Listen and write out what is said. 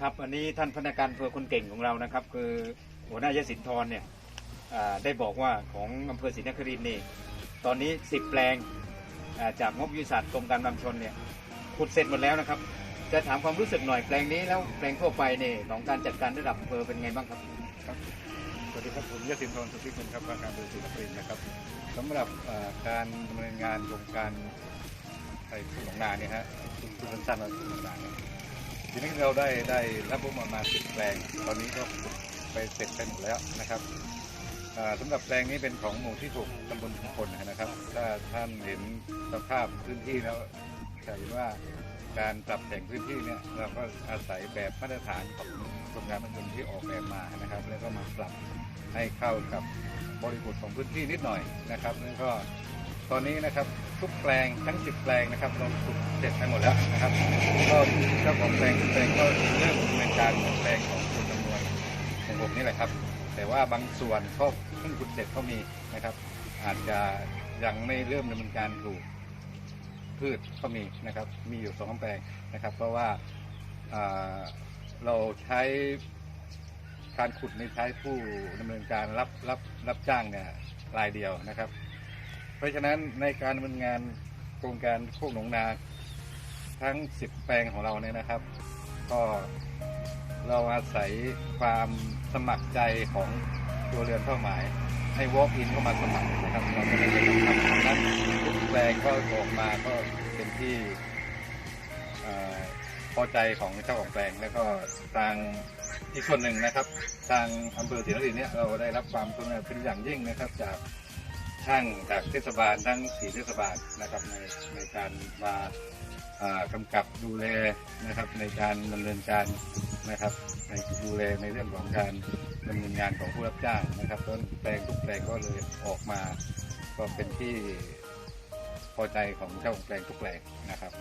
ครับอันนี้ท่านพนักงานอำเภอคนเก่งของเรานะครับ คือหัวหน้ายศินทรเนี่ยได้บอกว่าของอำเภอศรีนครินทร์นี่ตอนนี้ 10 แปลงจากงบยุทธศาสตร์กรมการนำชนเนี่ยขุดเสร็จหมดแล้วนะครับ จะถามความรู้สึกหน่อยแปลงนี้แล้วแปลงทั่วไปเนี่ยของการจัดการระดับอำเภอเป็นไงบ้างครับสวัสดีครับผมยศินทรสุทธิคุณครับว่าการบริสุทธิ์กรีนทร์นะครับสำหรับการดำเนินงานโครงการไอ้ทุ่งหนองนาเนี่ยฮะคุณสั้นๆว่าทุ่งหนองนาเนี่ย ทีนี้เราได้ได้รับรู้มามาสิบแปลง ตอนนี้ก็ไปเสร็จไปหมดแล้วนะครับสำหรับแปลงนี้เป็นของหมู่ที่หกตำบลทุกคนนะครับ ถ้าท่านเห็นสภาพพื้นที่แล้วจะเห็นว่าการปรับแต่งพื้นที่เนี่ยเราก็อาศัยแบบมาตรฐานของกรมการบรรทุนที่ออกแบบมานะครับ แล้วก็มาปรับให้เข้ากับบริบทของพื้นที่นิดหน่อยนะครับ แล้วก็ ตอนนี้นะครับทุกแปลงทั้ง 10 แปลงนะครับเราขุดเสร็จไปหมดแล้วนะครับก็เจ้าของแปลงทุกแปลงก็เริ่มดำเนินการของแปลงของคุณจำนวนของผมนี่แหละครับ แต่ว่าบางส่วนก็เพิ่งขุดเสร็จก็มีนะครับ อาจจะยังไม่เริ่มดำเนินการปลูกพืชก็มีนะครับ มีอยู่สองแปลงนะครับ เพราะว่าอ่าเราใช้การขุดในใช้ผู้ดำเนินการรับรับรับจ้างเนี่ยรายเดียวนะครับ เพราะฉะนั้นในการดำเนินงานโครงการโคกหนองนา ทั้ง 10 แปลงของเราเนี่ยนะครับ ก็เราอาศัยความสมัครใจของตัวเรือนเป้าหมาย ให้ walk in เข้ามาสมัครนะครับเราก็เลยทำทำนั้นทุกแปลงก็ออกมาก็เป็นที่พอใจของเจ้าของแปลงแล้วก็ทางอีกส่วนหนึ่งนะครับ ทางอำเภอศรีนครินทร์เนี่ยเราได้รับความกรุณาเป็นอย่างยิ่งนะครับจาก ช่างจากเทศบาลทั้งสี่เทศบาลนะครับในในการมาอ่ากำกับดูแลนะครับในการดำเนินการนะครับ ในดูแลในเรื่องของการดำเนินงานของผู้รับจ้างนะครับต้นแปลงทุกแปลงก็เลยออกมา ก็เป็นที่พอใจของเจ้าของแปลงทุกแปลงนะครับ